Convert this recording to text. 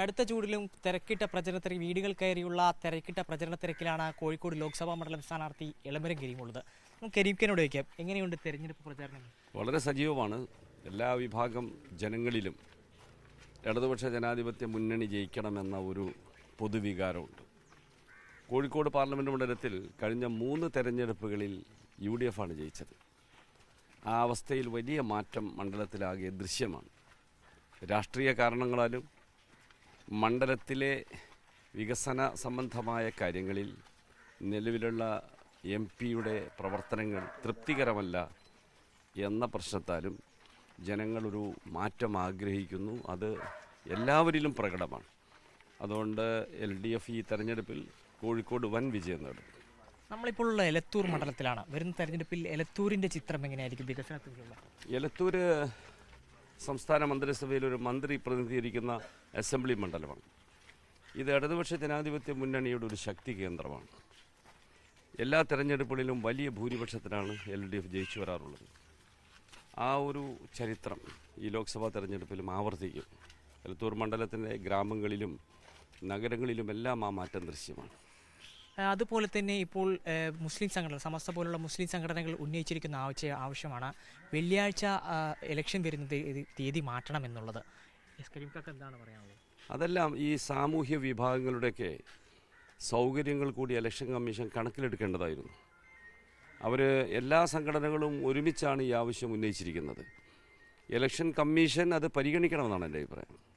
കടുത്ത ചൂടിലും തിരക്കിട്ട പ്രചരണത്തിരക്ക് വീടുകൾ കയറിയുള്ള തിരക്കിട്ട പ്രചരണ തിരക്കിലാണ് കോഴിക്കോട് ലോക്സഭാ മണ്ഡലം സ്ഥാനാർത്ഥി എളമരം കരീമുള്ളത് നമുക്ക് കരീംഖാനോട് വയ്ക്കാം എങ്ങനെയുണ്ട് തെരഞ്ഞെടുപ്പ് പ്രചാരണം? വളരെ സജീവമാണ്. എല്ലാ വിഭാഗം ജനങ്ങളിലും ഇടതുപക്ഷ ജനാധിപത്യ മുന്നണി ജയിക്കണമെന്ന ഒരു പൊതുവികാരമുണ്ട്. കോഴിക്കോട് പാർലമെന്റ് മണ്ഡലത്തിൽ കഴിഞ്ഞ മൂന്ന് തെരഞ്ഞെടുപ്പുകളിൽ യു ഡി എഫ് ആണ് ജയിച്ചത്. ആ അവസ്ഥയിൽ വലിയ മാറ്റം മണ്ഡലത്തിലാകെ ദൃശ്യമാണ്. രാഷ്ട്രീയ കാരണങ്ങളാലും മണ്ഡലത്തിലെ വികസന സംബന്ധമായ കാര്യങ്ങളിൽ നിലവിലുള്ള എം പിയുടെ പ്രവർത്തനങ്ങൾ തൃപ്തികരമല്ല എന്ന പ്രശ്നത്താലും ജനങ്ങളൊരു മാറ്റം ആഗ്രഹിക്കുന്നു. അത് എല്ലാവരിലും പ്രകടമാണ്. അതുകൊണ്ട് എൽ ഡി എഫ് ഈ തെരഞ്ഞെടുപ്പിൽ കോഴിക്കോട് വൻ വിജയം നേടും. നമ്മളിപ്പോൾ ഉള്ള എലത്തൂർ മണ്ഡലത്തിലാണ്. വരുന്ന തെരഞ്ഞെടുപ്പിൽ എലത്തൂരിന്റെ ചിത്രം എങ്ങനെയായിരിക്കും വികസനത്തിലുള്ള എലത്തൂര് സംസ്ഥാന മന്ത്രിസഭയിൽ ഒരു മന്ത്രി പ്രതിനിധീകരിക്കുന്ന അസംബ്ലി മണ്ഡലമാണ്. ഇത് ഇടതുപക്ഷ ജനാധിപത്യ മുന്നണിയുടെ ഒരു ശക്തി കേന്ദ്രമാണ്. എല്ലാ തെരഞ്ഞെടുപ്പുകളിലും വലിയ ഭൂരിപക്ഷത്തിനാണ് എൽ ഡി എഫ് ജയിച്ചു വരാറുള്ളത്. ആ ഒരു ചരിത്രം ഈ ലോക്സഭാ തെരഞ്ഞെടുപ്പിലും ആവർത്തിക്കും. എലത്തൂർ മണ്ഡലത്തിന്റെ ഗ്രാമങ്ങളിലും നഗരങ്ങളിലുമെല്ലാം ആ മാറ്റം ദൃശ്യമാണ്. അതുപോലെ തന്നെ ഇപ്പോൾ മുസ്ലിം സംഘടന സമസ്ത പോലുള്ള മുസ്ലിം സംഘടനകൾ ഉന്നയിച്ചിരിക്കുന്ന ആവശ്യ ആവശ്യമാണ്. വെള്ളിയാഴ്ച ഇലക്ഷൻ വരുന്ന തീയതി- മാറ്റണം എന്നുള്ളത് എന്താണ് പറയാനുള്ളത്? അതെല്ലാം ഈ സാമൂഹ്യ വിഭാഗങ്ങളുടെയൊക്കെ സൗകര്യങ്ങൾ കൂടി ഇലക്ഷൻ കമ്മീഷൻ കണക്കിലെടുക്കേണ്ടതായിരുന്നു. അവർ എല്ലാ സംഘടനകളും ഒരുമിച്ചാണ് ഈ ആവശ്യം ഉന്നയിച്ചിരിക്കുന്നത്. ഇലക്ഷൻ കമ്മീഷൻ അത് പരിഗണിക്കണമെന്നാണ് എന്റെ അഭിപ്രായം.